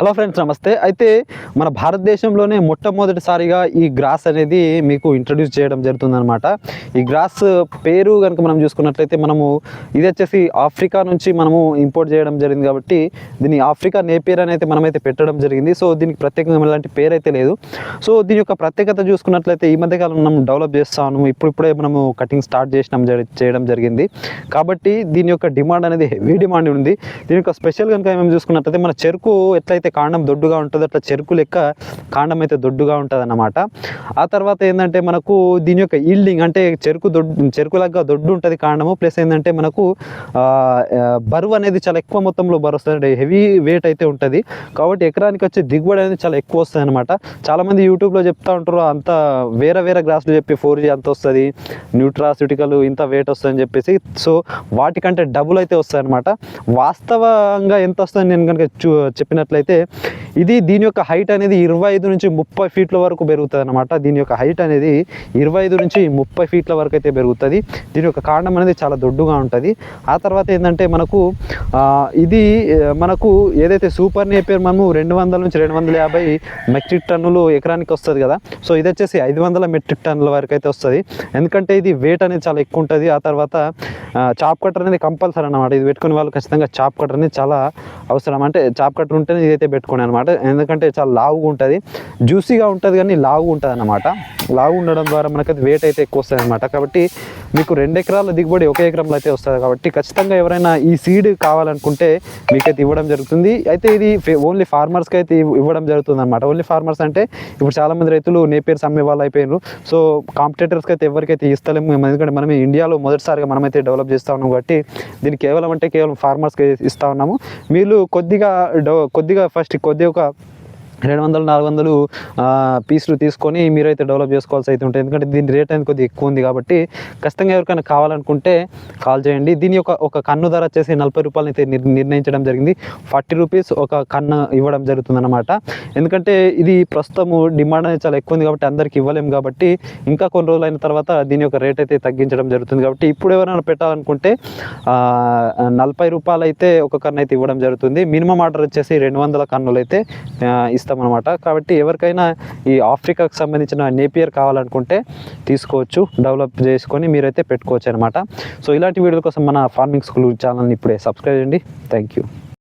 Hello friends నమస్తే. అయితే మన భారతదేశంలోనే మొట్టమొదటిసారిగా ఈ గ్రాస్ అనేది మీకు ఇంట్రడ్యూస్ చేయడం జరుగుతుందన్నమాట. ఈ గ్రాస్ పేరు కనుక మనం చూసుకున్నట్లయితే మనము ఇది వచ్చేసి ఆఫ్రికా నుంచి మనము ఇంపోర్ట్ చేయడం జరిగింది కాబట్టి దీన్ని ఆఫ్రికా నేపేర్ అని అయితే మనమైతే పెట్టడం జరిగింది. సో దీనికి ప్రత్యేకంగా ఎలాంటి పేరు అయితే లేదు. సో దీని యొక్క ప్రత్యేకత చూసుకున్నట్లయితే ఈ మధ్యకాలం మనం డెవలప్ చేస్తాము. ఇప్పుడిప్పుడే మనము కటింగ్ స్టార్ట్ చేసినాం జరి- చేయడం జరిగింది. కాబట్టి దీని యొక్క డిమాండ్ అనేది హెవీ డిమాండ్ ఉంది. దీని యొక్క స్పెషల్ కనుక మేము చూసుకున్నట్లయితే మన చెరుకు ఎట్లయితే కాండం దొడ్డుగా ఉంటుంది అట్లా చెరుకు లెక్క కాండం అయితే దొడ్డుగా ఉంటుంది అన్నమాట ఆ తర్వాత ఏంటంటే మనకు దీని యొక్క ఈల్డింగ్ అంటే చెరుకు దొడ్డు చెరుకులాగా దొడ్డు ఉంటుంది కాండము. ప్లస్ ఏంటంటే మనకు బరువు అనేది చాలా ఎక్కువ మొత్తంలో బరువు వస్తుంది హెవీ వెయిట్ అయితే ఉంటుంది. కాబట్టి ఎకరానికి వచ్చే దిగుబడి అనేది చాలా ఎక్కువ వస్తుంది అనమాట చాలామంది యూట్యూబ్లో చెప్తా ఉంటారు అంత వేరే వేరే గ్రాసులు చెప్పి ఫోర్ జీ అంత వస్తుంది న్యూట్రాసిటికల్ ఇంత వెయిట్ వస్తుందని చెప్పేసి. సో వాటికంటే డబుల్ అయితే వస్తాయి అనమాట వాస్తవంగా ఎంత వస్తుంది నేను కనుక చూ చెప్పినట్లయితే ఇది దీని యొక్క హైట్ అనేది ఇరవై ఐదు నుంచి ముప్పై ఫీట్ల వరకు పెరుగుతుంది అనమాట దీని యొక్క హైట్ అనేది ఇరవై ఐదు నుంచి ముప్పై ఫీట్ల వరకు అయితే పెరుగుతుంది. దీని యొక్క కాండం అనేది చాలా దొడ్డుగా ఉంటుంది. ఆ తర్వాత ఏంటంటే మనకు ఇది మనకు ఏదైతే సూపర్ నేపేర్ మనము రెండు వందల నుంచి రెండు వందల యాభై మెట్రిక్ టన్నులు ఎకరానికి వస్తుంది కదా. సో ఇది వచ్చేసి ఐదు వందల మెట్రిక్ టన్నుల వరకు అయితే వస్తుంది. ఎందుకంటే ఇది వెయిట్ అనేది చాలా ఎక్కువ ఉంటుంది. ఆ తర్వాత చాప్ కట్టర్ అనేది కంపల్సరీ అనమాట ఇది పెట్టుకునే వాళ్ళు ఖచ్చితంగా చాప్ కట్టర్ అనేది చాలా అవసరం. అంటే చాప్ కట్టర్ ఉంటేనే ఇదైతే పెట్టుకోండి అనమాట ఎందుకంటే చాలా లావుగా ఉంటుంది. జ్యూసీగా ఉంటుంది కానీ లావుగా ఉంటుంది అనమాట లావు ఉండడం ద్వారా మనకైతే వెయిట్ అయితే ఎక్కువ వస్తుంది అనమాట కాబట్టి మీకు రెండు ఎకరాల దిగుబడి ఒక ఎకరంలో అయితే వస్తుంది. కాబట్టి ఖచ్చితంగా ఎవరైనా ఈ సీడ్ కావాలనుకుంటే మీకైతే ఇవ్వడం జరుగుతుంది. అయితే ఇది ఓన్లీ ఫార్మర్స్కి అయితే ఇవ్వడం జరుగుతుంది అనమాట ఓన్లీ ఫార్మర్స్ అంటే ఇప్పుడు చాలామంది రైతులు నేపేర్స్ అమ్మే వాళ్ళు అయిపోయారు సో కాంపిటేటర్స్కి అయితే ఎవరికైతే ఇస్తలేము ఎందుకంటే మనం ఇండియాలో మొదటిసారిగా మనమైతే డెవలప్ చేస్తూ ఉన్నాం కాబట్టి దీన్ని కేవలం అంటే కేవలం ఫార్మర్స్కి ఇస్తూ ఉన్నాము. మీరు కొద్దిగా కొద్దిగా ఫస్ట్ కొద్దిగా ఒక రెండు వందలు నాలుగు వందలు పీసులు తీసుకొని మీరైతే డెవలప్ చేసుకోవాల్సి అయితే ఉంటుంది. ఎందుకంటే దీని రేట్ అనేది కొద్దిగా ఎక్కువ ఉంది కాబట్టి ఖచ్చితంగా ఎవరికైనా కావాలనుకుంటే కాల్ చేయండి. దీని యొక్క ఒక కన్ను ధర వచ్చేసి నలభై రూపాయలు అయితే నిర్- నిర్ణయించడం జరిగింది. ఫార్టీ రూపీస్ ఒక కన్ను ఇవ్వడం జరుగుతుంది అనమాట ఎందుకంటే ఇది ప్రస్తుతము డిమాండ్ అనేది చాలా ఎక్కువ ఉంది కాబట్టి అందరికి ఇవ్వలేము కాబట్టి ఇంకా కొన్ని రోజులు అయిన తర్వాత దీని యొక్క రేట్ అయితే తగ్గించడం జరుగుతుంది కాబట్టి ఇప్పుడు ఎవరైనా పెట్టాలనుకుంటే నలభై రూపాయలు అయితే ఒక కన్ను అయితే ఇవ్వడం జరుగుతుంది. మినిమం ఆర్డర్ వచ్చేసి రెండు వందల కన్నులు అయితే ఇస్తామన్నమాట కాబట్టి ఎవరికైనా ఈ ఆఫ్రికాకు సంబంధించిన నేపియర్ కావాలనుకుంటే తీసుకోవచ్చు డెవలప్ చేసుకొని మీరైతే పెట్టుకోవచ్చు అనమాట సో ఇలాంటి వీడియోల కోసం మన ఫార్మింగ్ స్కూల్ ఛానల్ని ఇప్పుడే సబ్స్క్రైబ్ చేయండి. Thank you